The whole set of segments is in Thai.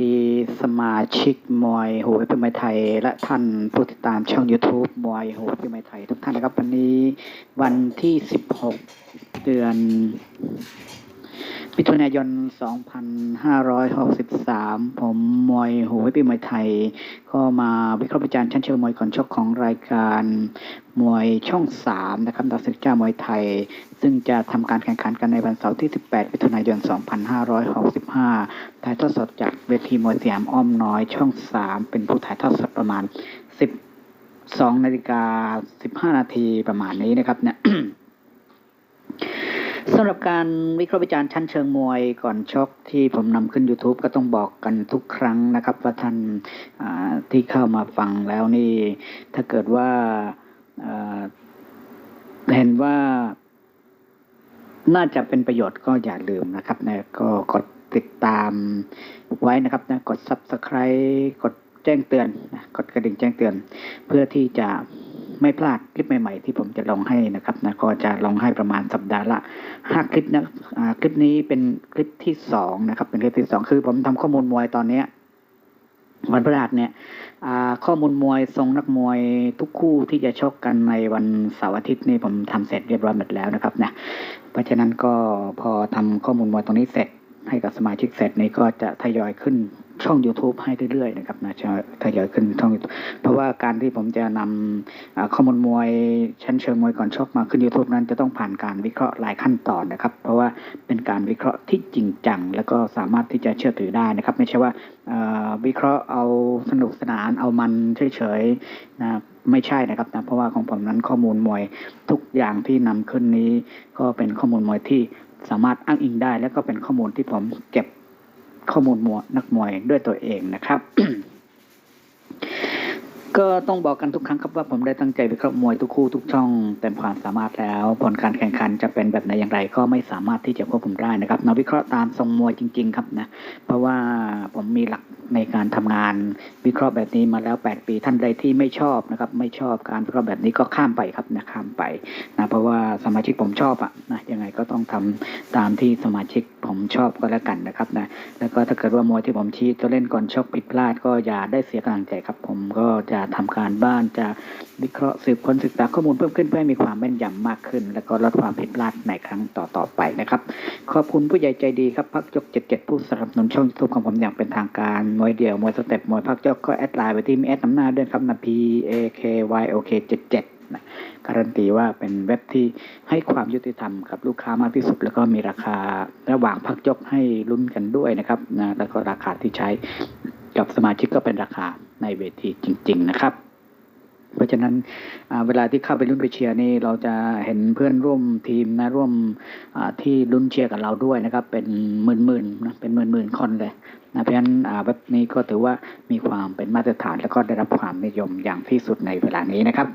ดีสมาชิกมวยโหวยเป็นมวยไทย และท่านผู้ติดตามช่อง YouTube มวยโหวยเป็นมวยไทย ทุกท่านนะครับ วันนี้วันที่ 16 เดือน มิถุนายน 2563 ผมมวยโหวยเป็นมวยไทย ก็มาวิเคราะห์วิจารณ์ชั้นเชิงมวยก่อนชกของรายการมวยช่อง 3 นะครับดัศึกเจ้ามวยไทย ซึ่งจะทำการแข่งขันกันในวันเสาร์ที่ 18 มิถุนายน 2565 ถ่ายทอดสดจากเวทีมวยสยามอ้อมน้อยช่อง 3 เป็นผู้ถ่ายทอดสดประมาณ 12นาฬิกา15 นาทีประมาณนี้นะครับเนี่ย สำหรับการวิเคราะห์วิจารณ์ชั้นเชิงมวยก่อนชกที่ผมนำขึ้น YouTube ก็ต้องบอกกันทุกครั้งนะครับว่าท่านที่เข้ามาฟังแล้วนี่ ถ้าเกิดว่าเห็นว่าน่าจะเป็นประโยชน์ก็อย่าลืมนะครับนะก็กดติดตามไว้นะครับนะกด Subscribe กดแจ้งเตือน กดกระดิ่งแจ้งเตือน เพื่อที่จะ ไม่พลาดคลิปใหม่ๆที่ผมจะลงให้นะครับนะก็จะลงให้ประมาณสัปดาห์ละห้าคลิปนะคลิปนี้เป็นคลิปที่สองนะครับ เป็นคลิปที่สองคือผมทำข้อมูลมวยตอนเนี้ยวันพฤหัสเนี่ยข้อมูลมวยทรงนักมวยทุกคู่ที่จะชกกันในวันเสาร์อาทิตย์นี่ผมทำเสร็จเรียบร้อยหมดแล้วนะครับนะเพราะฉะนั้นก็พอทำข้อมูลมวยตรงนี้เสร็จให้กับสมาชิกเสร็จนี่ก็จะทยอยขึ้น ช่อง YouTube ให้เรื่อยๆนะครับนะจะทยอยขึ้นช่อง YouTube เพราะว่าการที่ผมจะนำข้อมูลมวยชั้นเชิงมวยก่อนชกมาขึ้น YouTube นั้นจะต้องผ่านการวิเคราะห์หลายขั้นตอนนะครับ เพราะว่าเป็นการวิเคราะห์ที่จริงจัง แล้วก็สามารถที่จะเชื่อถือได้นะครับ ไม่ใช่ว่าวิเคราะห์เอาสนุกสนานเอามันเฉยๆนะไม่ใช่นะครับนะเพราะว่าของผมนั้นข้อมูลมวยทุกอย่างที่นำขึ้นนี้ ก็เป็นข้อมูลมวยที่สามารถอ้างอิงได้ แล้วก็เป็นข้อมูลที่ผมเก็บ ข้อมูลมวยนักมวยด้วยตัวเองนะครับ ก็ต้องบอกกันทุกครั้งครับว่าผมได้ตั้งใจวิเคราะห์มวยทุกคู่ทุกช่องเต็มความสามารถแล้ว ผลการแข่งขันจะเป็นแบบไหนอย่างไรก็ไม่สามารถที่จะควบคุมได้นะครับนาวิเคราะห์ตามทรงมวยจริง ๆ ครับนะเพราะว่าผมมีหลักในการทำงานวิเคราะห์แบบนี้มาแล้ว 8 ปีท่านใดที่ไม่ชอบนะครับ ไม่ชอบการวิเคราะห์แบบนี้ก็ข้ามไปครับนะข้ามไปนะเพราะว่าสมาชิกผมชอบอะนะยังไงก็ต้องทำตามที่สมาชิกผมชอบก็แล้วกันนะครับนะแล้วก็ถ้าเกิดว่ามวยที่ผมชี้จะเล่นก่อนชกผิดพลาด ก็อย่าได้เสียกำลังใจครับ ผมก็จะทำการบ้านจะวิเคราะห์สืบค้นศึกษาข้อมูลเพิ่มขึ้นเพื่อให้มีความแม่นยำมากขึ้น แล้วก็ลดความผิดพลาดในครั้งต่อๆไปนะครับ ขอบคุณผู้ใหญ่ใจดีครับพักยก 77 ผู้สนับสนุนช่องยูทูบของผมอย่างเป็นทางการมวยเดี่ยวมวยสเต็ปมวยพักยกก็แอดไลน์ไปที่มีแอดน้ำหน้าด้วยครับนะ P A K Y O K 77นะการันตีว่าเป็นเว็บที่ให้ความยุติธรรมกับลูกค้ามากที่สุด แล้วก็มีราคาระหว่างพักยกให้ลุ้นกันด้วยนะครับนะแล้วก็ราคาที่ใช้กับสมาชิกก็เป็นราคา ในเวทีจริง ๆ นะครับ เพราะฉะนั้นเวลาที่เข้าไปลุ้นไปเชียร์นี่เราจะเห็นเพื่อนร่วมทีมนะร่วมที่ลุ้นเชียร์กับเราด้วยนะครับ เป็นหมื่นๆนะเป็นหมื่นๆคนเลยนะเพราะฉะนั้นเว็บนี้ก็ถือว่ามีความเป็นมาตรฐาน แล้วก็ได้รับความนิยมอย่างที่สุดในเวลานี้นะครับ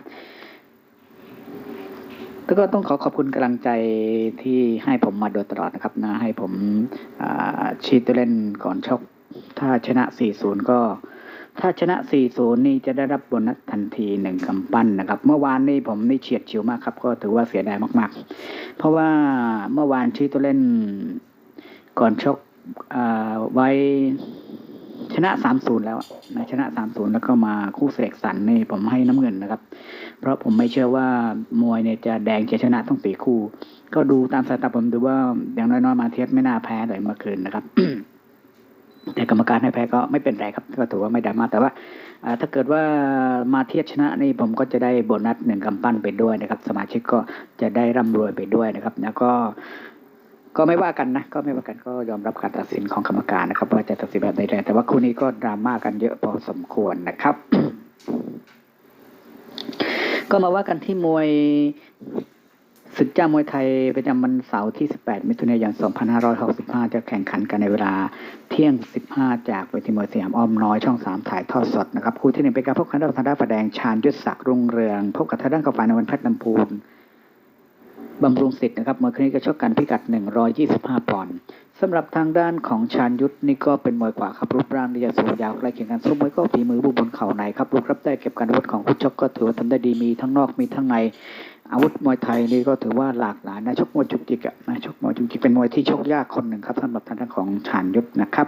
แล้วก็ต้องขอขอบคุณกำลังใจที่ให้ผมมาโดยตลอดนะครับนะให้ผมชีดตัวเล่นก่อนชก ถ้าชนะ 4-0 ก็ ถ้าชนะ 4-0 นี่จะได้รับโบนัสทันทีหนึ่งกำปั้นนะครับ เมื่อวานนี้ผมนี่เฉียดฉิวมากครับ ก็ถือว่าเสียดายมาก ๆ เพราะว่าเมื่อวานชีตัวเล่นก่อนชกอ่าไว้ชนะ 3-0 แล้วนะชนะ 3-0 แล้วก็มาคู่เสกสรรนี่ผมให้น้ำเงินนะครับ เพราะผมไม่เชื่อว่ามวยเนี่ยจะแดงจะชนะทั้งสี่คู่ ก็ดูตามสายตาผมดูว่าอย่างน้อยๆมาเทียบไม่น่าแพ้เลยเมื่อคืนนะครับ แต่กรรมการให้แพ้ก็ไม่เป็นไรครับ ก็ถือว่าไม่ดราม่าแต่ว่าถ้าเกิดว่ามาเทียบชนะนี่ผมก็จะได้โบนัสหนึ่งกำปั้นไปด้วยนะครับ สมาชิกก็จะได้ร่ำรวยไปด้วยนะครับแล้วก็ก็ไม่ว่ากันนะก็ไม่ว่ากันก็ยอมรับการตัดสินของกรรมการนะครับว่าจะตัดสินแบบใดแต่ว่าคู่นี้ก็ดราม่ากันเยอะพอสมควรนะครับ ก็มาว่ากันที่มวย ศึกเจ้ามวยไทยประจำวันเสาร์ที่ 18 มิถุนายน 2565 จะแข่งขันกันในเวลาเที่ยง 15 จากเวทีมวยสยามอ้อมน้อยช่อง 3 ถ่ายทอดสดนะครับคู่ที่หนึ่งเป็นการพบกันระหว่างทางด้านฝ่ายแดงชาญยุทธศักดิ์รุ่งเรือง พบกับทางด้านกาแฟนวันเพชรลำพูนบำรุงสิทธิ์นะครับมวยครั้นี้ก็ชกกันพิกัด 125 ปอนด์สำหรับทางด้านของชาญยุทธนี่ก็เป็นมวยขวาครับรูปร่างนี่จะสูงยาวใกล้เคียงกันสู้มวยก็ฝีมือบุบบนเข่าในครับลูกรับได้เก็บการวุธของผู้ชกก็ถือว่าทำได้ดีมีทั้งนอกมีทั้งใน อาวุธมวยไทยนี่ก็ถือว่าหลากหลายนะชกมวยจุกจิกอะนะชกมวยจุกจิกเป็นมวยที่ชกยากคนหนึ่งครับสำหรับทางด้านของชาญยุทธนะครับ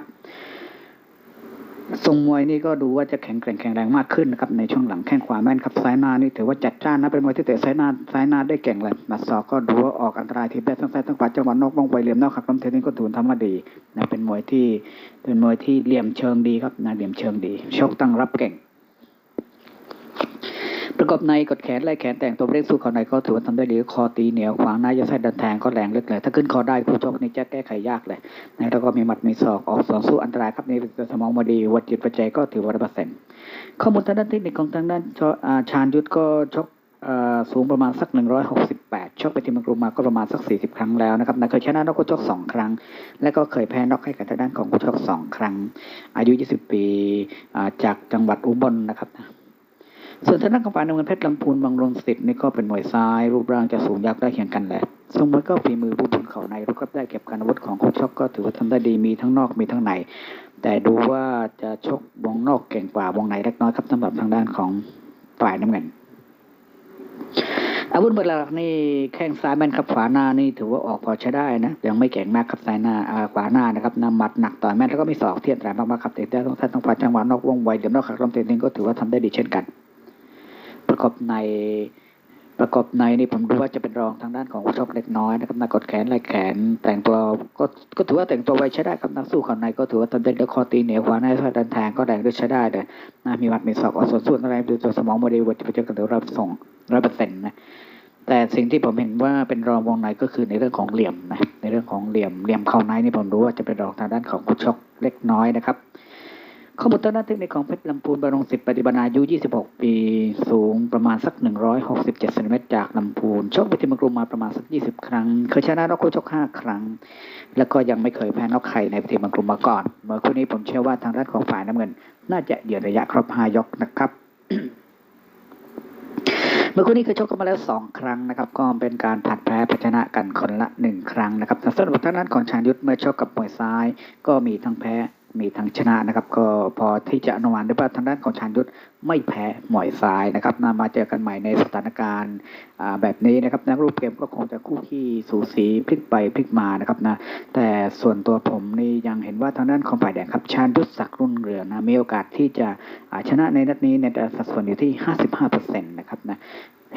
ทรงมวยนี่ก็ดูว่าจะแข็งแกร่งแข็งแรงมากขึ้นนะครับในช่วงหลังแข้งขวาแม่นครับซ้ายหน้านี่ถือว่าจัดจ้านนะเป็นมวยที่เตะซ้ายหน้าซ้ายหน้าได้เก่งเลยหมัดศอกก็ดูว่าออกอันตรายทีได้ทั้งซ้ายทั้งขวาจังหวะนอกบ้องไวเหลี่ยมนอกหักลำเทนนี่ก็ถือทำมาดีนะเป็นมวยที่เป็นมวยที่เหลี่ยมเชิงดีครับนะเหลี่ยมเชิงดีชกตั้งรับเก่ง ประกอบในกดแขนไล่แขนแต่งตัวเล็กสู้เขาในก็ถือว่าทำได้ดีคอตีเหนียวขวางหน้ายาไส้ดันแทงก็แรงเล็กเลยถ้าขึ้นคอได้ผู้ชกนี่จะแก้ไขยากเลยนะแล้วก็มีหมัดมีศอกออกสองสู้อันตรายครับนี่สมองมาดีวัดจิตปัจจัยก็ถือว่าร้อยเปอร์เซ็นต์ข้อมูลทางด้านเทคนิคของทางด้านชาญยุทธก็ชกสูงประมาณสัก 168 ชกไปทีมกรุงมาก็ประมาณสัก 40 ครั้งแล้วนะครับนะเคยชนะนอกคู่ชกสองครั้ง และก็เคยแพ้นอกให้กับทางด้านของคู่ชกสองครั้ง อายุ 20 ปีจากจังหวัดอุบลนะครับ ส่วนทางด้านของฝ่ายน้ำเงินเพชรลำพูนบางรนสิทธิ์นี่ก็เป็นมวยซ้าย รูปร่างจะสูงยักษ์ได้เคียงกันแหละทรงมวยก็ฝีมือผู้บุญเขาในรูปรับได้เก็บการอาวุธของคู่ชกก็ถือว่าทำได้ดีมีทั้งนอกมีทั้งใน แต่ดูว่าจะชกวงนอกเก่งกว่าวงในเล็กน้อยครับสำหรับทางด้านของฝ่ายน้ำเงินอาวุธเบอร์หลักนี่แข้งซ้ายแม่นครับขวาหน้านี่ถือว่าออกพอใช้ได้นะยังไม่แข็งมากครับซ้ายหน้าอาขวาหน้านะครับนำหมัดหนักต่อยแม่นแล้วก็มีศอกเทียนแรงมากๆครับเตะได้ต้องทัดต้องฝ่าจังหวะนอกวงไวเหลี่ยมนอกขักลำเตะนึงก็ถือว่าทำได้ดีเช่นกัน ประกอบในประกอบในนี่ผมดูว่าจะเป็นรองทางด้านของชกเล็กน้อยนะครับนักกดแขนไล่แขน แต่งตัวก็ก็ถือว่าแต่งตัวไวใช้ได้ครับนักสู้เขาในก็ถือว่าทำได้แล้วคอตีเหนียวขวาในซ้ายดันแทงก็แรงด้วยใช้ได้เลยนะมีหมัดมีศอกออกส่วนส่วนอะไรดูตัวสมองโมเดลวัดจะไปเจอกันเดี๋ยวเราส่งร้อยเปอร์เซ็นต์นะแต่สิ่งที่ผมเห็นว่าเป็นรองวงในก็คือในเรื่องของเหลี่ยมนะในเรื่องของเหลี่ยมเหลี่ยมเข้าในนี่ผมรู้ว่าจะเป็นรองทางด้านของคุชกเล็กน้อยนะครับ ข้อมูลทางด้านเทคนิคของเพชรลำพูนบรงสิทธิ์ปฏิบัติอายุ 26 ปี สูงประมาณสัก 167เซนติเมตรจากลำพูน ชกไปที่มกรุมาประมาณสัก 20 ครั้ง เคยชนะนอกคู่ชก 5 ครั้ง แล้วก็ยังไม่เคยแพ้นอกใครในทีมมกรุมาก่อน เมื่อคู่นี้ผมเชื่อว่าทางด้านของฝ่ายน้ำเงิน น่าจะเหยือระยะครบ5ยกนะครับเมื่อคู่นี้เคยชกกันมาแล้วสองครั้งนะครับ ก็เป็นการผัดแพ้ผชนะกันคนละหนึ่งครั้งนะครับสำหรับทางด้านของชาญยุทธเมื่อชกกับมวยซ้าย ก็มีทั้งแพ้ มีทั้งชนะนะครับ ก็พอที่จะอนุมานได้ว่าทางด้านของชาญยุทธไม่แพ้หมวยซ้ายนะครับนามาเจอกันใหม่ในสถานการณ์แบบนี้นะครับนะรูปเกมก็คงจะคู่ขี้สูสีพลิกไปพลิกมานะครับนะแต่ส่วนตัวผมนี่ยังเห็นว่าทางด้านของฝ่ายแดงครับชาญยุทธศักดิ์รุ่งเรืองนะมีโอกาสที่จะชนะในนัดนี้ในสัดส่วนอยู่ที่ 55%นะครับนะ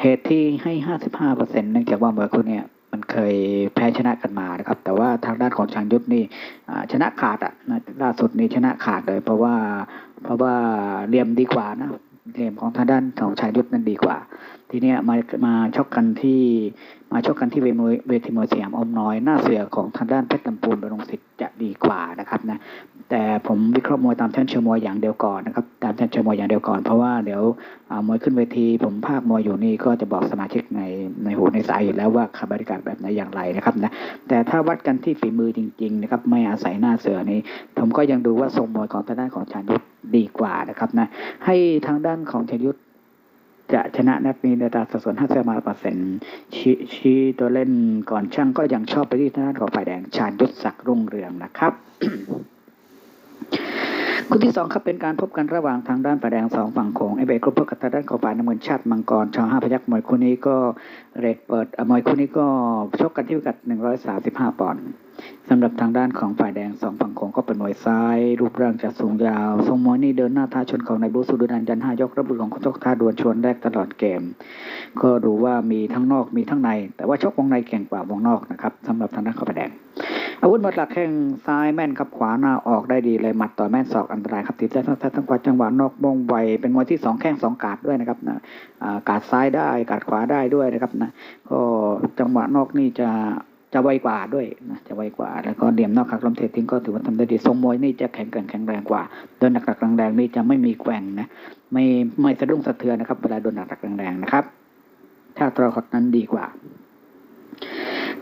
เหตุที่ให้ 55เปอร์เซ็นต์เนื่องจากว่าเมวยคู่เนี้ย มันเคยแพ้ชนะกันมานะครับ แต่ว่าทางด้านของชางยุทธนี่ชนะขาดอะนะล่าสุดนี่ชนะขาดเลย เพราะว่าเพราะว่าเหลี่ยมดีกว่านะเหลี่ยมของทางด้านของชางยุทธนั้นดีกว่า ทีเนี้ยมามาชกกันที่มาชกกันที่เวทีมวยเวทีมวยสยามอมน้อย หน้าเสือของทางด้านเพชรลำพูนบรงสิทธิ์จะดีกว่านะครับนะแต่ผมวิเคราะห์มวยตามชั้นเชิงมวยอย่างเดียวก่อนนะครับตามชั้นเชิงมวยอย่างเดียวก่อนเพราะว่าเดี๋ยวมวยขึ้นเวที ผมภาคมวยอยู่นี่ก็จะบอกสมาชิกในในหูในสายอยู่แล้วว่าคำบริการแบบไหนอย่างไรนะครับนะแต่ถ้าวัดกันที่ฝีมือจริงๆนะครับไม่อาศัยหน้าเสือนี้ผมก็ยังดูว่าทรงมวยของทางด้านของชาญยุทธดีกว่านะครับนะให้ทางด้านของชาญยุทธ จะชนะนัดนี้ในตาสัดส่วน50มาเปอร์เซ็นต์ชี้ชีตัวเล่นก่อนช่างก็ยังชอบไปที่ทางด้านของฝ่ายแดงชาญยุทธศักดิ์รุ่งเรืองนะครับคู่ที่สองครับเป็นการพบกันระหว่างทางด้านฝ่ายแดงสองฝั่งโขงไอเบกรุ๊ปกับทางด้านของฝ่ายน้ำเงินชาติมังกรชอห้าพยักมวยคู่นี้ก็เรทเปิดมวยคู่นี้ก็ชกกันที่พิกัด135ปอนด์ สำหรับทางด้านของฝ่ายแดงสองฝั่งโขงก็เป็นมวยซ้าย รูปร่างจะสูงยาวทรงมวยนี่เดินหน้าท้าชนของในายบูสุดุนันจันห้ายกระบุของเขาชกท่าดวลชวนแรกตลอดเกม ก็ดูว่ามีทั้งนอกมีทั้งใน แต่ว่าชกวงในเก่งกว่าวงนอกนะครับสำหรับทางด้านของฝ่ายแดง อาวุธหมัดหลักแข้งซ้ายแม่นครับขวาหน้าออกได้ดีเลยหมัดต่อยแม่นศอกอันตรายครับตีได้ทั้งซ้ายทั้งขวาจังหวะนอกบ้องไวเป็นมวยที่สองแข้งสองกาดด้วยนะครับนะกาดซ้ายได้กาดขวาได้ด้วยนะครับนะก็จังหวะนอกนี่จะ จะไวกว่าด้วยนะจะไวกว่า แล้วก็เหลี่ยมนอกขักลมเททิ้งก็ถือว่าทำได้ดีทรงมวยนี่จะแข็งแกร่งแข็งแรงกว่าโดนหนักๆแรงๆนี่จะไม่มีแกว่งนะไม่ไม่สะดุ้งสะเทือนนะครับเวลาโดนหนักๆแรงๆนะครับ ถ้าตรอคอดนั้นดีกว่า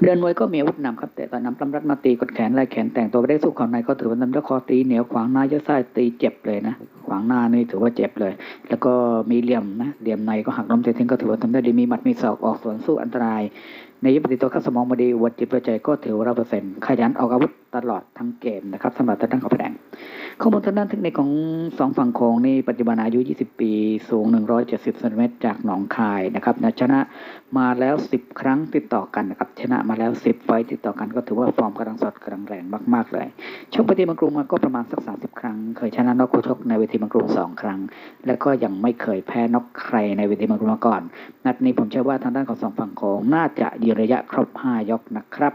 เดือนมวยก็มีอาวุธนำครับ แต่ตอนนำตำรัดมาตีกดแขนไล่แขนแต่งตัวไปได้สู้เขาในก็ถือว่านำแล้คอตีเหนียวขวางหน้ายะซ้ตีเจ็บเลยนะขวางหน้านี่ถือว่าเจ็บเลย แล้วก็มีเหลี่ยมนะเหลี่ยมในก็หักล้มเตะทิ้งก็ถือว่าทำได้ดีมีหมัดมีศอกออกสวนสู้อันตราย ในยุคปฏิตัวข้าสมองมาดีวัดจิตประใจก็ถือว่าร้อยเปอร์เซ็นต์ขยันออกอาวุธตลอดทั้งเกมนะครับสำหรับทางด้านของแดงข้อมูลทางด้านเทคนิคของสองฝั่งโขงนี่ปัจจุบันอายุ 20 ปี สูง 170เซนติเมตรจากหนองคายนะครับนะชนะมาแล้ว 10 ครั้งติดต่อกันนะครับชนะมาแล้ว 10 ไฟต์ติดต่อกันก็ถือว่าฟอร์มกำลังสดกำลังแรงมาก ๆ เลยชกเวทีบางกรุงมาก็ประมาณสัก 30 ครั้ง เคยชนะนอกคู่ชกในเวทีบางกรุง2 ครั้ง และก็ยังไม่เคยแพ้นอกใครในเวทีบางกรุงมาก่อน นัดนี้ผมเชื่อว่าทางด้านของสองฝั่งโขงน่าจะยืนระยะครบ 5 ยกนะครับ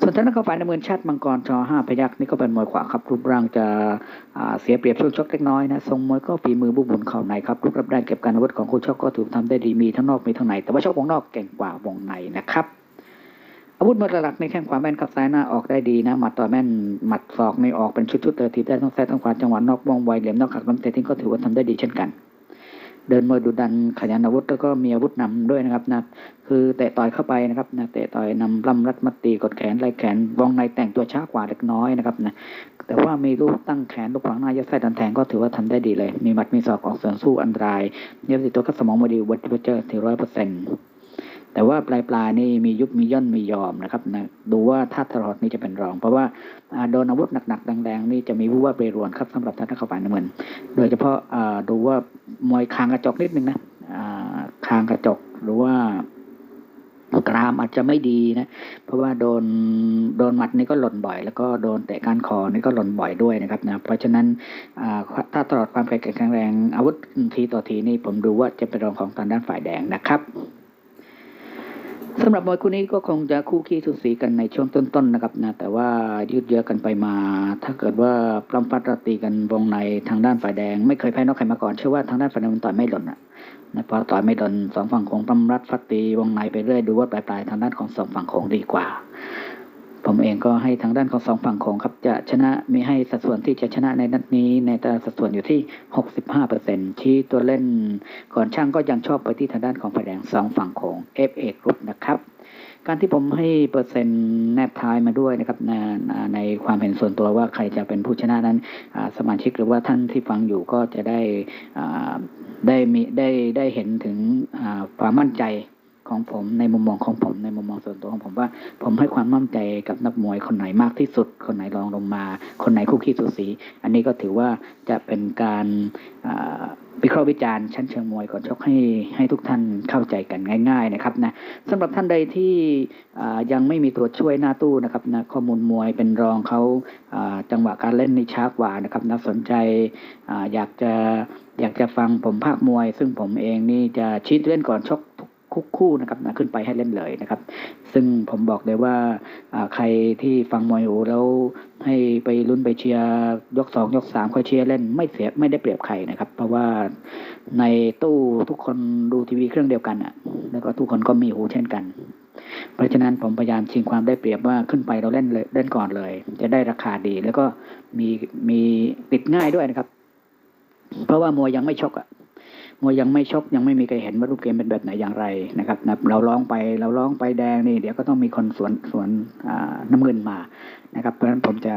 ส่วนทางด้านของฝ่ายน้ำเงินชาติมังกรจอห้าพยักนี่ก็เป็นมวยขวาครับรูปร่างจะเสียเปรียบช่วงชกเล็กน้อยนะทรงมวยก็ฝีมือบุกบุนเข่าในครับลูกรับได้เก็บการอาวุธของคู่ชกก็ถูกทำได้ดีมีทั้งนอกมีทั้งใน แต่ว่าชกวงนอกเก่งกว่าวงในนะครับอาวุธมวยหลักในแข้งขวาแม่นกับซ้ายหน้าออกได้ดีนะหมัดต่อแม่นหมัดศอกในออกเป็นชุดชุดๆเตอทีได้ทั้งแท้ทั้งขวาจังหวะนอกว่องไวเหลี่ยมนอกขักล้มเตะทิ้งก็ถือว่าทำได้ดีเช่นกัน เดินมวยดุดันขยันอาวุธแล้วก็มีอาวุธนำด้วยนะครับนะคือเตะต่อยเข้าไปนะครับนะเตะต่อยนำล่ำรัดมัดตีกดแขนไล่แขนวงในแต่งตัวช้ากว่าเล็กน้อยนะครับนะแต่ว่ามีลูกตั้งแขนลูกขวางหน้ายัดไส้ดันแทงก็ถือว่าทำได้ดีเลย มีหมัดมีศอกออกเสริมสู้อันตรายเย็บติดตัวก็สมองมาดีวัดที่เจอถึงร้อยเปอร์เซ็นต์ แต่ว่าปลายปลายๆนี่มียุบมีย่นมียอมนะครับนะดูว่าถ้าตลอดนี่จะเป็นรอง เพราะว่าโดนอาวุธหนักๆแดงๆนี่จะมีวูบว่าเรรวนครับสำหรับท่านที่เข้าฝ่ายน้ำเงิน โดยเฉพาะดูว่ามวยคางกระจกนิดนึงนะคางกระจกหรือว่ากรามอาจจะไม่ดีนะ เพราะว่าโดนโดนหมัดนี่ก็หล่นบ่อย แล้วก็โดนเตะกานคอนี่ก็หล่นบ่อยด้วยนะครับนะ เพราะฉะนั้นอ่าถ้าตลอดความแข็งแรงอาวุธทีต่อทีนี่ผมดูว่าจะเป็นรองของทางด้านฝ่ายแดงนะครับ สำหรับมวยคู่นี้ก็คงจะคู่ขี้สุดสีกันในช่วงต้นๆนะครับนะแต่ว่ายืดเยื้อกันไปมา ถ้าเกิดว่าปล้ำฟัดรตีกันวงในทางด้านฝ่ายแดง ไม่เคยแพ้นอกใครมาก่อนเชื่อว่าทางด้านฝ่ายแดงมันต่อยไม่หล่นอะนะพอต่อยไม่โดนสองฝั่งของตำรัดฟัดตีวงในไปเรื่อยดูว่าปลายๆทางด้านของสองฝั่งของดีกว่า ผมเองก็ให้ทางด้านของสองฝั่งโขงครับจะชนะมีให้สัดส่วนที่จะชนะในนัดนี้ ในแต่สัดส่วนอยู่ที่ 65%ที่ตัวเล่นก่อนช่างก็ยังชอบไปที่ทางด้านของฝ่ายแดงสองฝั่งโขง FA Group นะครับการที่ผมให้เปอร์เซ็นต์แนบท้ายมาด้วยนะครับในในความเห็นส่วนตัวว่าใครจะเป็นผู้ชนะนั้นสมาชิกหรือว่าท่านที่ฟังอยู่ก็จะได้ได้มีได้ได้เห็นถึงความมั่นใจ ของผมในมุมมองของผมในมุมมองส่วนตัวของผมว่า ผมให้ความมั่นใจกับนักมวยคนไหนมากที่สุด คนไหนรองลงมา คนไหนคู่ขี้สูสี อันนี้ก็ถือว่าจะเป็นการวิเคราะห์วิจารณ์ชั้นเชิงมวยก่อนชกให้ให้ทุกท่านเข้าใจกันง่าย ๆ นะครับนะสำหรับท่านใดที่ยังไม่มีตัวช่วยหน้าตู้นะครับนะข้อมูลมวยเป็นรองเขาจังหวะการเล่นนี่ช้ากว่านะครับนะสนใจออยากจะอยากจะฟังผมภาคมวย ซึ่งผมเองนี่จะชี้เล่นก่อนชก คุกคู่นะครับนะขึ้นไปให้เล่นเลยนะครับ ซึ่งผมบอกเลยว่าใครที่ฟังมวยหูแล้วให้ไปลุ้นไปเชียร์ยกสองยกสามค่อยเชียร์เล่นไม่เสียไม่ได้เปรียบใครนะครับ เพราะว่าในตู้ทุกคนดูทีวีเครื่องเดียวกันอะ แล้วก็ทุกคนก็มีหูเช่นกัน เพราะฉะนั้นผมพยายามชิงความได้เปรียบว่าขึ้นไปเราเล่นเลยเล่นก่อนเลย จะได้ราคาดีแล้วก็มีมีติดง่ายด้วยนะครับ เพราะว่ามวยยังไม่ชกอะ มวยยังไม่ชกยังไม่มีใครเห็นว่ารูปเกมเป็นแบบไหนอย่างไรนะครับนะเราร้องไปเราร้องไปแดงนี่เดี๋ยวก็ต้องมีคนสวนสวนน้ำเงินมานะครับเพราะฉะนั้นผมจะ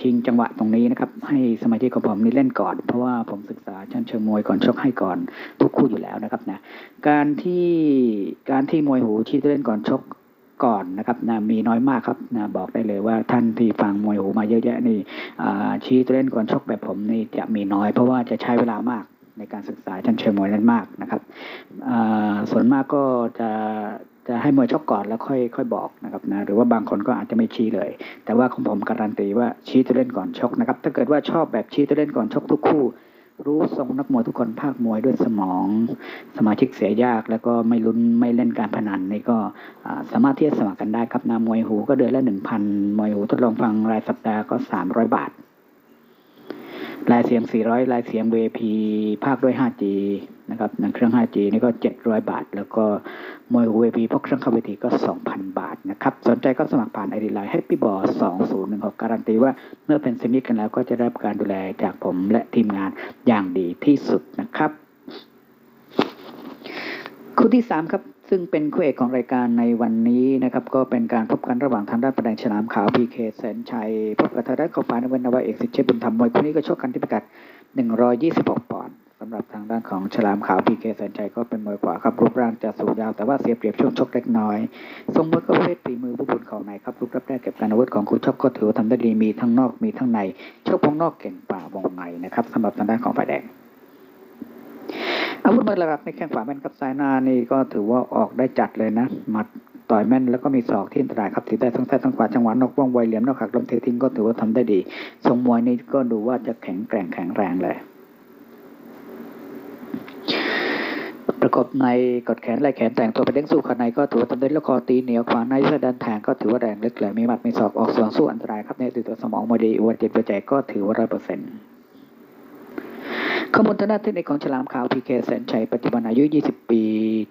ชิงจังหวะตรงนี้นะครับให้สมาชิกของผมนี่เล่นก่อน เพราะว่าผมศึกษาชั้นเชิงมวยก่อนชกให้ก่อนทุกคู่อยู่แล้วนะครับนะการที่การที่มวยหูที่เล่นก่อนชกก่อนนะครับนะมีน้อยมากครับนะบอกได้เลยว่าท่านที่ฟังมวยหูมาเยอะแยะนี่ชี้ตัวเล่นก่อนชกแบบผมนี่จะมีน้อยเพราะว่าจะใช้เวลามาก ในการศึกษาชั้นเชิงมวยนั้นมากนะครับส่วนมากก็จะจะให้มวยชกก่อนแล้วค่อยค่อยบอกนะครับนะหรือว่าบางคนก็อาจจะไม่ชี้เลย แต่ว่าของผมการันตีว่าชี้ตัวเล่นก่อนชกนะครับ ถ้าเกิดว่าชอบแบบชี้ตัวเล่นก่อนชกทุกคู่ รู้ทรงนักมวยทุกคนภาคมวยด้วยสมอง สมาชิกเสียยาก แล้วก็ไม่ลุ้นไม่เล่นการพนันนี่ก็สามารถที่จะสมัครกันได้ครับนามวยหูก็เดือนละหนึ่งพันมวยหูทดลองฟังรายสัปดาห์ก็สามร้อยบาท รายเสียง 400รายเสียง VIP ภาคด้วย 5G นะครับหนังเครื่อง 5G นี่ก็ 700 บาท แล้วก็มวยหู VIP พวกเครื่องเข้าเวทีก็ 2,000 บาทนะครับ สนใจก็สมัครผ่านไอดีไลน์ Happy Ball 2016 การันตีว่าเมื่อเป็นสมิธกันแล้วก็จะได้รับการดูแลจากผมและทีมงานอย่างดีที่สุดนะครับ คู่ที่ 3 ครับ ซึ่งเป็นคู่เอกของรายการในวันนี้นะครับ ก็เป็นการพบกันระหว่างทางด้านประแดงฉลามขาวพีเคแสนชัย พบกับทางด้านเขาฟ้านวันนวเอกสิทธิ์เชฟบุญธรรมมวยคู่นี้ก็ชกกันที่พิกัด 126 ปอนด์สำหรับทางด้านของฉลามขาวพีเคแสนชัยก็เป็นมวยขวาครับรูปร่างจะสูงยาวแต่ว่าเสียเปรียบช่วงชกเล็กน้อยทรงมวยก็ประเภทฝีมือผู้บุญเข่าในครับรูปรับแรกเก็บการอาวุธของคู่ชกก็ถือว่าทำได้ดีมีทั้งนอกมีทั้งในชกวงนอกเก่งกว่าวงในนะครับสำหรับทางด้านของฝ่ายแดง อาวุธมวยหลักๆในแข้งขวาแม่นกับซ้ายหน้านี่ก็ถือว่าออกได้จัดเลยนะหมัดต่อยแม่นแล้วก็มีศอกที่อันตรายครับถือได้ทั้งซ้ายทั้งขวาจังหวะนอกว่องไวเหลี่ยมนอกหักลมเททิ้งก็ถือว่าทำได้ดีทรงมวยนี่ก็ดูว่าจะแข็งแกร่งแข็งแรงเลยประกบในกดแขนไล่แขนแต่งตัวไปเด้งสู้ขาในก็ถือว่าทำได้แล้วคอตีเหนียวขวาในสะดันแทงก็ถือว่าแรงลึกเลยมีหมัดมีศอกออกส่วนสู้อันตรายครับในตัวสมองมวยดีอวนจิตประใจก็ถือว่าร้อยเปอร์เซ็นต์ ข้อมูลทางด้านเทคนิคของฉลามขาวพีเคแสนชัยปัจจุบันอายุ 20 ปี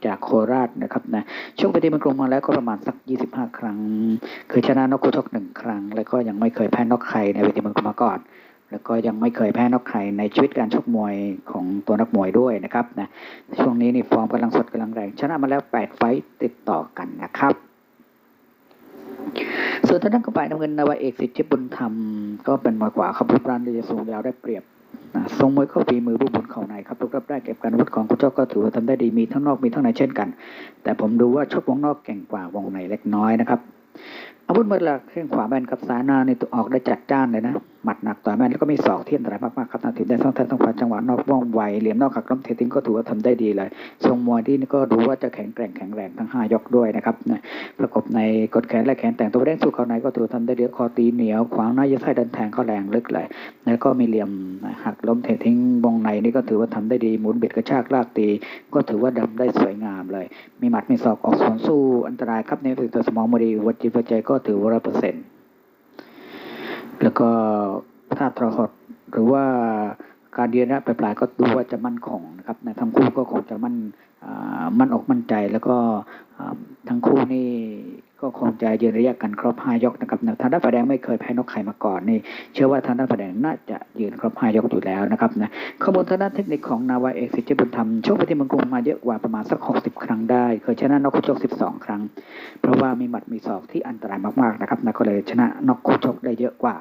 จากโคราชนะครับนะช่วงปฏิบัติกรมมาแล้วก็ประมาณสัก 25 ครั้ง เคยชนะนกคู่ชกหนึ่งครั้ง แล้วก็ยังไม่เคยแพ้นกใครในเวทีมวยมาก่อนแล้วก็ยังไม่เคยแพ้นกใครในชีวิตการชกมวยของตัวนักมวยด้วยนะครับนะช่วงนี้นี่ฟอร์มกำลังสดกำลังแรง ชนะมาแล้ว 8 ไฟต์ติดต่อกันนะครับ ส่วนทางด้านกระปายน้ำเงินนาวาเอกสิทธิบุญธรรม ก็เป็นมวยกว่าครับรูปร่างดีจะสูงยาวได้เปรียบ ทรงมวยเข้าฝีมือบุบุญเข่าในครับทุกรับได้เก็บการวุฒิของคุณเจ้าก็ถือว่าทำได้ดีมีทั้งนอกมีทั้งในเช่นกัน แต่ผมดูว่าชกวงนอกเก่งกว่าวงในเล็กน้อยนะครับอาวุธมือหลักแข้งขวาแบนกับสายหน้านี่ตัวออกได้จัดจ้านเลยนะหมัดหนักต่อยแม่นแล้วก็มีศอกที่อันตรายมากๆครับนาทีได้ทั้งแท้ทั้งขวาจังหวะนอกว่องไวเหลี่ยมนอกหักล้มเททิ้งก็ถือว่าทำได้ดีเลยทรงมวยที่นี่ก็ดูว่าจะแข็งแกร่งแข็งแรงทั้งห้ายกด้วยนะครับนะประกบในกดแขนและแขนแต่งตัวเด้งสู้เขาในก็ถือว่าทำได้ดีคอตีเหนียวขวางหน้ายัดไส้ดันแทงก็แรงลึกเลยแล้วก็มีเหลี่ยมหักล้มเททิ้งวงในนี่ก็ถือว่าทำได้ดีหมุนเบ็ดกระชากลากตี ก็ถือว่าดำได้สวยงามเลย มีหมัดมีศอกออกสวนสู้อันตรายครับในตัวสมองมาดีวัดจิตวัดใจก็ถือว่าร้อยเปอร์เซ็นต์ แล้วก็ถ้าทรหดหรือว่าการเรียนระปลายๆก็ดูว่าจะมั่นคงนะครับนะทั้งคู่ก็คงจะมั่นมั่นอกมั่นใจ แล้วก็ทั้งคู่นี่ ก็คงจะยืนระยะกันครบห้ายกนะครับนะทางด้านฝ่ายแดงไม่เคยแพ้นกไข่มาก่อนนี่เชื่อว่าทางด้านฝ่ายแดงน่าจะยืนครบห้ายกอยู่แล้วนะครับนะข้อมูลทางด้านเทคนิคของนาวาเอกสิทธิบุญธรรมโชคไปที่เมืองกรุงมาเยอะกว่าประมาณสัก 60 ครั้งได้ เคยชนะนกคู่ชก 12 ครั้ง เพราะว่ามีหมัดมีศอกที่อันตรายมากๆนะครับนะก็เลยชนะนกคู่ชกได้เยอะกว่า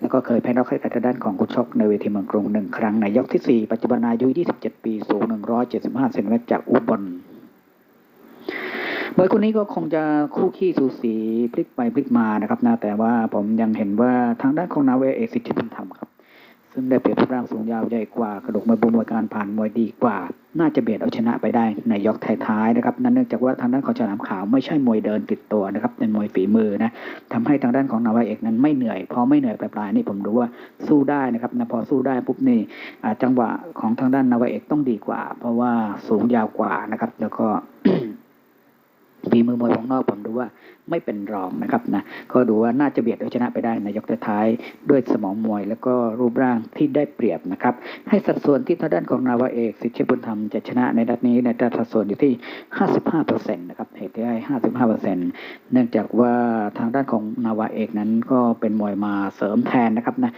แล้วก็เคยแพ้นกให้กับทางด้านของคู่ชกในเวทีเมืองกรุงหนึ่งครั้งในยกทีสี่ 4 ปัจจุบันอายุ 27 ปี สูง 175 เซนติเมตรจากอุบล มวยคู่นี้ก็คงจะคู่ขี้สูสีพลิกไปพลิกมานะครับนะแต่ว่าผมยังเห็นว่าทางด้านของนาเวเอกสิทธิบุญธรรมครับ ซึ่งได้เปรียบรูปร่างสูงยาวใหญ่กว่ากระดูกมวยบูมวยการผ่านมวยดีกว่า น่าจะเบียดเอาชนะไปได้ในยกท้ายๆนะครับนั่นเนื่องจากว่าทางด้านของฉลามขาวไม่ใช่มวยเดินติดตัวนะครับเป็นมวยฝีมือนะทำให้ทางด้านของนาวาเอกนั้นไม่เหนื่อยพอไม่เหนื่อยปลายๆนี่ผมดูว่าสู้ได้นะครับนะพอสู้ได้ปุ๊บนี่อาจังหวะของทางด้านนาวาเอกต้องดีกว่า เพราะว่าสูงยาวกว่านะครับ แล้วก็ ฝีมือมวยของนอกผมดูว่า ไม่เป็นรองนะครับนะก็ดูว่าน่าจะเบียดเอาชนะไปได้ในยกท้ายด้วยสมองมวย แล้วก็รูปร่างที่ได้เปรียบนะครับ ให้สัดส่วนที่ทางด้านของนาวาเอกสิทธิบุญธรรมจะชนะในนัดนี้ในด้านสัดส่วนอยู่ที่ 55%นะครับเหตุที่ให้55%เนื่องจากว่าทางด้านของนาวาเอกนั้นก็เป็นมวยมาเสริมแทนนะครับนะ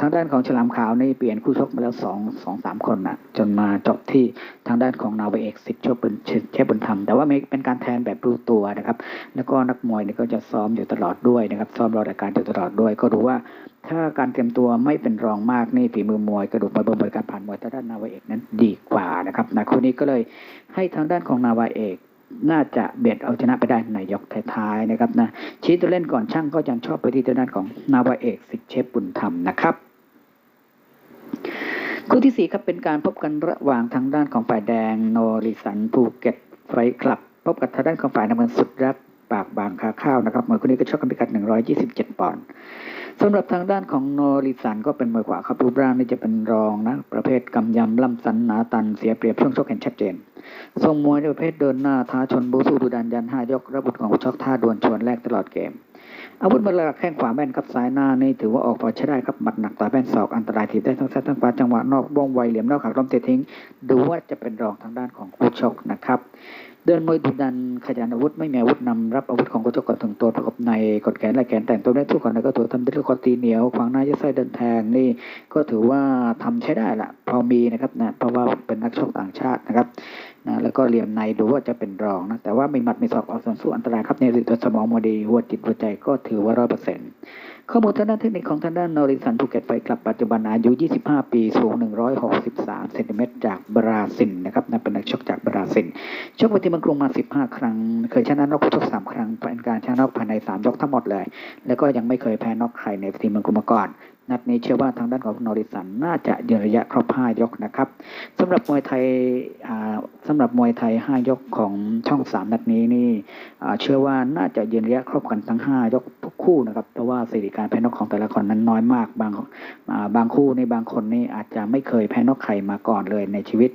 ทางด้านของฉลามขาวนี่เปลี่ยนคู่ชกมาแล้วสองสองสามคนนะจนมาจบที่ทางด้านของนาวาเอกสิทธิบุญเชฟบุญธรรมแต่ว่าไม่เป็นการแทนแบบรู้ตัวนะครับ แล้วก็นักมวยเนี่ยก็จะซ้อมอยู่ตลอดด้วยนะครับซ้อมรอรายการอยู่ตลอดด้วย ก็รู้ว่าถ้าการเตรียมตัวไม่เป็นรองมากนี่ฝีมือมวยกระดูกมวยบนบริการผ่านมวยทางด้านนาวาเอกนั้นดีกว่านะครับนะคู่นี้ก็เลยให้ทางด้านของนาวาเอกน่าจะเบียดเอาชนะไปได้ในยกท้ายๆนะครับนะชี้ตัวเล่นก่อนช่างก็ยังชอบไปที่ทางด้านของนาวาเอกสิทธิเชฟบุญธรรมนะครับคู่ที่สี่ครับเป็นการพบกันระหว่างทางด้านของฝ่ายแดงโนริสันภูเก็ตไฟคลับ พบกับทางด้านของฝ่ายน้ำเงินสุดรัก ปากบางคาข้าวนะครับมวยคู่นี้ก็ชกกันพิกัด 127 ปอนด์สำหรับทางด้านของโนริสันก็เป็นมวยขวาครับรูปร่างนี่จะเป็นรองนะ ประเภทกำยำล่ำสันหนาตันเสียเปรียบช่วงชกเห็นชัดเจนทรงมวยในประเภทเดินหน้าท้าชนบูสู้ดูดันยันห้ายกระบุของชกท่าดวลชวนแรกตลอดเกม อาวุธมือหลักแข้งขวาแม่นครับซ้ายหน้านี่ถือว่าออกพอใช้ได้ครับหมัดหนักต่อแป้นศอกอันตรายถีบได้ทั้งซ้ายทั้งขวาจังหวะนอกว่องไวเหลี่ยมนอกหักล้มเตะทิ้ง ดูว่าจะเป็นรองทางด้านของคู่ชกนะครับเดินมวยดุดันขยันอาวุธไม่มีอาวุธนำรับอาวุธของคู่ชกก่อนถึงตัวประกบในกดแขนไหล่แขนแต่งตัวได้ทุกคนแล้วก็ถือทำได้ทุกคนตีเหนียวขวางหน้ายัดไส้เดินแทงนี่ก็ถือว่าทำใช้ได้ละพอมีนะครับนะเพราะว่าเป็นนักชกต่างชาตินะครับ นะแล้วก็เหลี่ยมในดูว่าจะเป็นรองนะแต่ว่ามีหมัดมีศอกออกส่วนสู้อันตรายครับในริตัวสมองมอดีหัวจิตหัวใจก็ถือว่าร้อยเปอร์เซ็นต์ข้อมูลทางด้านเทคนิคของทางด้านนอริสันภูเก็ตไฟกลับปัจจุบันอายุ 25 ปีสูง 163เซนติเมตรจากบราซิลนะครับนั่นเป็นนักชกจากบราซิลชกไปที่เมืองกรุงมา 15 ครั้ง เคยชนะน็อกคู่ชก3ครั้งเป็นการชนะน็อกภายใน 3 ยกทั้งหมดเลย แล้วก็ยังไม่เคยแพ้น็อกใครในทีมเมืองกรุงมาก่อน นัดนี้เชื่อว่าทางด้านของนอริสันน่าจะยืนระยะครบ5ยกนะครับสำหรับมวยไทยอ่าสำหรับมวยไทย5ยกของช่อง3นัดนี้นี่เชื่อว่าน่าจะยืนระยะครบกันทั้ง5ยกทุกคู่นะครับเพราะว่าสถิติการแพ้น็อกของแต่ละคนนั้นน้อยมากบางบางคู่ในบางคนนี่อาจจะไม่เคยแพ้น็อกใครมาก่อนเลยในชีวิต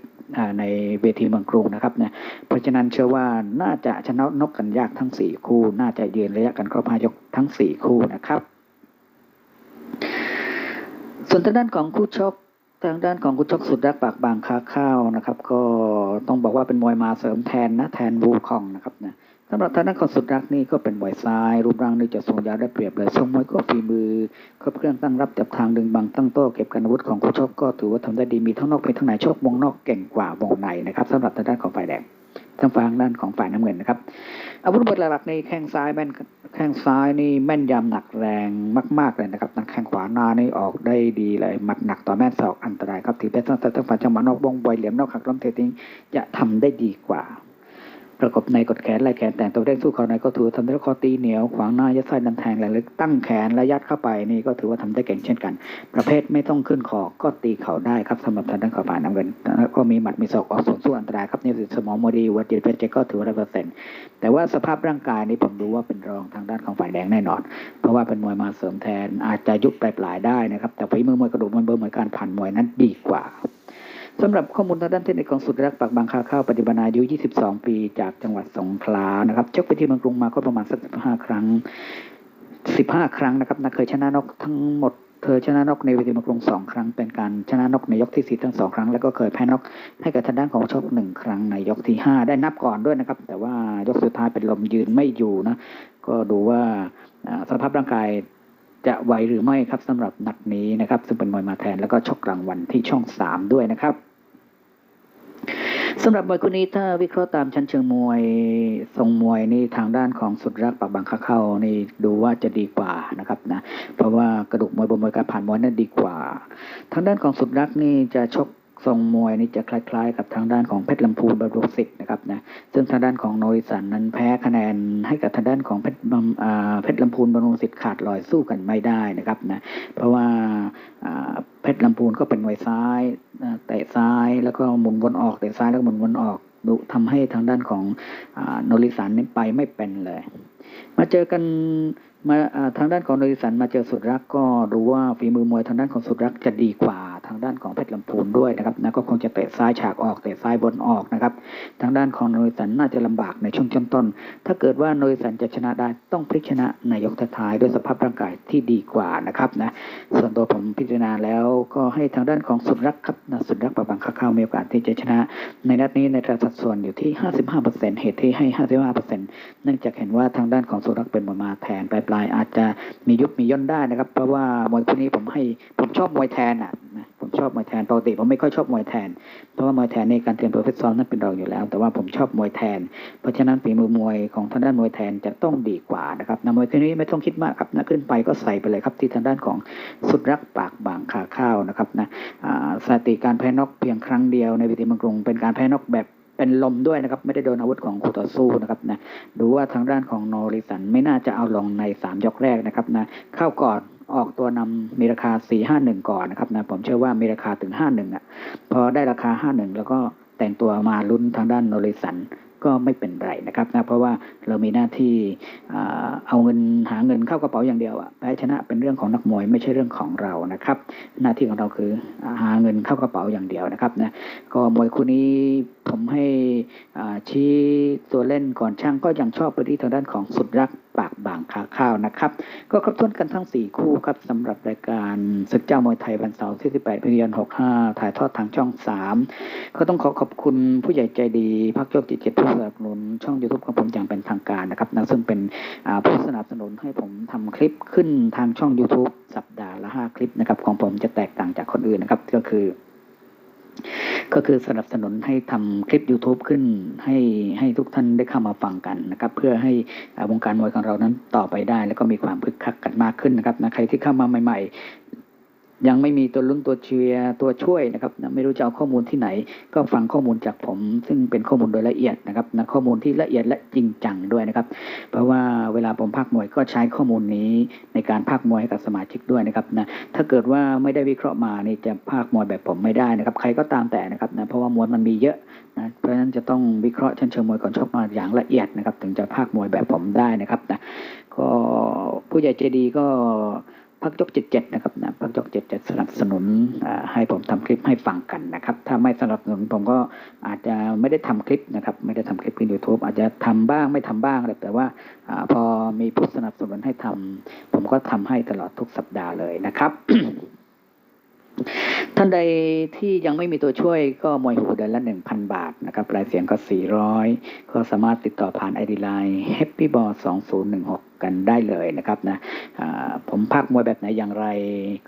ในเวทีเมืองกรุงนะครับเนี่ยเพราะฉะนั้นเชื่อว่าน่าจะชนะนกกันยากทั้ง 4 คู่ น่าจะยืนระยะกันครบห้ายกทั้ง 4 คู่นะครับ ส่วนทางด้านของคู่ชกทางด้านของคู่ชกสุดรักปากบางค้าข้าวนะครับ ก็ต้องบอกว่าเป็นมวยมาเสริมแทนนะแทนวูคองนะครับนะสำหรับทางด้านของสุดรักนี่ก็เป็นมวยซ้าย รูปร่างนี่จะทรงยาวได้เปรียบเลยทรงมวยก็ฝีมือครบเครื่องตั้งรับจับทางดึงบังตั้งโต้เก็บกันอาวุธของคู่ชกก็ถือว่าทำได้ดีมีทั้งนอกมีทั้งในชกวงนอกเก่งกว่าวงในนะครับสำหรับทางด้านของฝ่ายแดง ทางฝั่งด้านของฝ่ายน้ำเงินนะครับ อาวุธบทหลักในแข้งซ้ายแม่นแข้งซ้ายนี่แม่นยำหนักแรงมาก ๆเลยนะครับทางแข้งขวาหน้านี่ออกได้ดีเลยหมัดหนักต่อแม่นศอกอันตรายครับถือเป็นตั้งแต่ตั้งฝ่ายจังหวะนอกวงบอยเหลี่ยมนอกหักล้มเททิ้งจะทำได้ดีกว่า ประกบในกดแขนไหล่แขนแต่งตัวเร่งสู้เขาในก็ถือทำได้คอตีเหนียวขวางหน้ายัดไส้ดันแทงแรงลึกตั้งแขนและยัดเข้าไปนี่ก็ถือว่าทำได้เก่งเช่นกัน ประเภทไม่ต้องขึ้นคอก็ตีเข่าได้ครับสำหรับทางด้านขวาฝ่ายน้ำเงินแล้วก็มีหมัดมีศอกออกส่วนสู้อันตรายครับนี่สมองโมดีวัดจิตเป็นเจก็ถือว่าร้อยเปอร์เซ็นต์แต่ว่าสภาพร่างกายนี่ผมดูว่าเป็นรองทางด้านของฝ่ายแดงแน่นอน เพราะว่าเป็นมวยมาเสริมแทนอาจจะยุบปลายๆได้นะครับแต่ฝีมือมวยกระดูกมวยเบอร์มวยการผ่านมวยนั้นดีกว่า สำหรับข้อมูลทางด้านเทคนิคของสุดรักปากบางคาเข้าปฏิบัติอายุ 22 ปีจากจังหวัดสงขลานะครับชกไปที่เมืองกรุงมาก็ประมาณสัก15 ครั้ง 15 ครั้งนะครับนะเคยชนะนกทั้งหมดเคยชนะนกในเวทีเมืองกรุงสองครั้งเป็นการชนะนกในยกที่สี่ทั้งสองครั้ง แล้วก็เคยแพ้นกให้กับทางด้านของชกหนึ่งครั้งในยกที่ห้าได้นับก่อนด้วยนะครับ แต่ว่ายกสุดท้ายเป็นลมยืนไม่อยู่นะ ก็ดูว่าสภาพร่างกาย จะไหวหรือไม่ครับสำหรับนัดนี้นะครับ ซึ่งเป็นมวยมาแทนแล้วก็ชกกลางวันที่ช่องสามด้วยนะครับสำหรับมวยคู่นี้ถ้าวิเคราะห์ตามชั้นเชิงมวยทรงมวยนี่ทางด้านของสุดรักปากบางขาเข้านี่ดูว่าจะดีกว่านะครับนะเพราะว่ากระดูกมวยบนมวยการผ่านมวยนั้นดีกว่า ทางด้านของสุดรักนี่จะชก ทรงมวยนี่จะคล้าย ๆ กับทางด้านของเพชรลำพูนบรรลุสิทธิ์นะครับนะซึ่งทางด้านของโนริสันนั้นแพ้คะแนนให้กับทางด้านของเพชรเพชรลำพูนบรรลุสิทธิ์ขาดลอยสู้กันไม่ได้นะครับนะเพราะว่าเพชรลำพูนก็เป็นมวยซ้ายเตะซ้ายแล้วก็หมุนวนออกเตะซ้ายแล้วหมุนวนออกดูทำให้ทางด้านของอโนริสันนี่ไปไม่เป็นเลย มาเจอกันมาทางด้านของโนริสันมาเจอสุดรักก็รู้ว่าฝีมือมวยทางด้านของสุดรักจะดีกว่า ทางด้านของเพชรลำพูนด้วยนะครับนะก็คงจะเตะซ้ายฉากออกเตะซ้ายบนออกนะครับ ทางด้านของโนริสันน่าจะลำบากในช่วงต้น ถ้าเกิดว่าโนริสันจะชนะได้ต้องพลิกชนะในยกท้ายด้วยสภาพร่างกายที่ดีกว่านะครับนะส่วนตัวผมพิจารณาแล้วก็ให้ทางด้านของสุดรักครับนะสุดรักประบังคาเข้าวมีโอกาสที่จะชนะ ในนัดนี้ในสัดส่วนอยู่ที่ 55%เหตุที่ให้ 55%เนื่องจากเห็นว่าทางด้านของสุรักเป็นมวยมาแทนปลายๆอาจจะมียุบมีย่นได้นะครับ เพราะว่ามวยคู่นี้ผมให้ผมชอบมวยแทนอะนะผมชอบมวยแทนปกติผมไม่ค่อยชอบมวยแทน เพราะว่ามวยแทนในการเตรียมตัวฟิตซ้อมนั้นเป็นรองอยู่แล้ว แต่ว่าผมชอบมวยแทน เพราะฉะนั้นฝีมือมวยของทางด้านมวยแทนจะต้องดีกว่านะครับนะมวยคู่นี้ไม่ต้องคิดมากครับนะขึ้นไปก็ใส่ไปเลยครับที่ทางด้านของสุดรักปากบางขาข้าวนะครับนะสถิติการแพ้นอกเพียงครั้งเดียวในเวทีมืองกรุงเป็นการแพ้นอกแบบเป็นลมด้วยนะครับ ไม่ได้โดนอาวุธของคู่ต่อสู้นะครับนะดูว่าทางด้านของโนริสันไม่น่าจะเอาลงในสามยกแรกนะครับนะเข้าก่อน ออกตัวนำมีราคา 4 5 1 ก่อนนะครับนะผมเชื่อว่ามีราคาถึง 5 1อะพอได้ราคา 5 1 แล้วก็แต่งตัวมาลุ้นทางด้านโนริสันก็ไม่เป็นไรนะครับนะเพราะว่าเรามีหน้าที่เอาเงินหาเงินเข้ากระเป๋าอย่างเดียวอะแพ้ชนะเป็นเรื่องของนักมวยไม่ใช่เรื่องของเรานะครับ หน้าที่ของเราคือหาเงินเข้ากระเป๋าอย่างเดียวนะครับนะก็มวยคู่นี้ผมให้ชี้ตัวเล่นก่อนช่างก็ยังชอบไปที่ทางด้านของสุดรักปากบางขาข้าวนะครับ ก็ครบถ้วนกันทั้ง 4 คู่ครับสำหรับรายการศึกเจ้ามวยไทยวันเสาร์ที่ 18พฤศจิกายน65 ถ่ายทอดทางช่อง 3 ก็ต้องขอขอบคุณผู้ใหญ่ใจดีพักโชคจิตเจ็ดผู้สนับสนุนช่อง YouTube ของผมอย่างเป็นทางการนะครับนะซึ่งเป็นผู้สนับสนุนให้ผมทำคลิปขึ้นทางช่อง YouTube สัปดาห์ละ 5 คลิปนะครับของผมจะแตกต่างจากคนอื่นนะครับก็คือ ก็คือสนับสนุนให้ทำคลิป YouTube ขึ้นให้ให้ทุกท่านได้เข้ามาฟังกันนะครับ เพื่อให้วงการมวยของเรานั้นต่อไปได้ แล้วก็มีความคึกคักกันมากขึ้นนะครับนะใครที่เข้ามาใหม่ ๆ ยังไม่มีตัวลุ้นตัวเชียร์ตัวช่วยนะครับไม่รู้จะเอาข้อมูลที่ไหน ก็ฟังข้อมูลจากผม ซึ่งเป็นข้อมูลโดยละเอียดนะครับนะข้อมูลที่ละเอียดและจริงจังด้วยนะครับ เพราะว่าเวลาผมพากมวยก็ใช้ข้อมูลนี้ในการพากมวยให้กับสมาชิกด้วยนะครับนะถ้าเกิดว่าไม่ได้วิเคราะห์มานี่จะพากมวยแบบผมไม่ได้นะครับ ใครก็ตามแต่นะครับนะเพราะว่ามวยมันมีเยอะนะเพราะฉะนั้นจะต้องวิเคราะห์เชั้นเชิงมวยก่อนชกมาอย่างละเอียดนะครับ ถึงจะพากมวยแบบผมได้นะครับนะก็ผู้ใหญ่ใจดีก็ พักยกเจ็ดเจ็ดนะครับนะพักยกเจ็ดเจ็ดสนับสนุนให้ผมทำคลิปให้ฟังกันนะครับ ถ้าไม่สนับสนุนผมก็อาจจะไม่ได้ทำคลิปนะครับ ไม่ได้ทำคลิปขึ้น YouTube อาจจะทำบ้างไม่ทำบ้างแต่ว่าอพอมีผู้สนับสนุนให้ทำผมก็ทำให้ตลอดทุกสัปดาห์เลยนะครับท่านใดที่ยังไม่มีตัวช่วยก็มวยหูเดือนละ 1,000 บาทนะครับรายเสียงก็ 400 ก็สามารถติดต่อผ่าน ID Line Happy Ball 2016 กันได้เลยนะครับนะผมพักมวยแบบไหนอย่างไร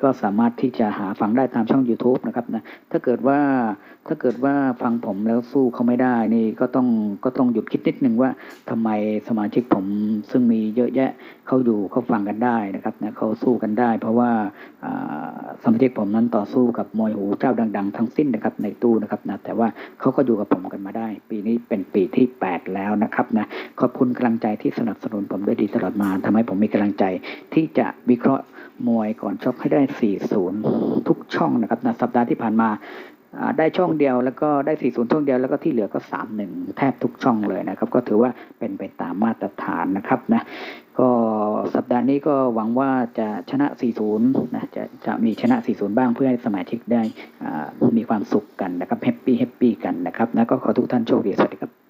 ก็สามารถที่จะหาฟังได้ตามช่อง YouTube นะครับนะถ้าเกิดว่า ถ้าเกิดว่าฟังผมแล้วสู้เขาไม่ได้นี่ก็ต้องก็ต้องหยุดคิดนิดนึงว่าทำไมสมาชิกผมซึ่งมีเยอะแยะเขาอยู่เขาฟังกันได้นะครับนะเขาสู้กันได้ เพราะว่าสมาชิกผมนั้นต่อสู้กับมวยหูเจ้าดัง ๆ ทั้งสิ้นนะครับในตู้นะครับนะแต่ว่าเขาก็อยู่กับผมกันมาได้ ปีนี้เป็นปีที่ 8 แล้วนะครับนะขอบคุณกำลังใจที่สนับสนุนผมด้วยดีตลอดมาทำให้ผมมีกำลังใจที่จะวิเคราะห์มวยก่อนชกให้ได้ 40 ทุกช่องนะครับนะสัปดาห์ที่ผ่านมา ได้ช่องเดียวแล้วก็ได้ 40 ช่องเดียวแล้วก็ที่เหลือก็ 31 แทบทุกช่องเลยนะครับ ก็ถือว่าเป็นไปตามมาตรฐานนะครับนะก็สัปดาห์นี้ก็หวังว่าจะชนะ 40 นะจะจะมีชนะ 40 บ้างเพื่อให้สมาชิกได้อ่ามีความสุขกันนะครับแฮปปี้แฮปปี้กันนะครับนะก็ขอทุกท่านโชคดีสวัสดีครับ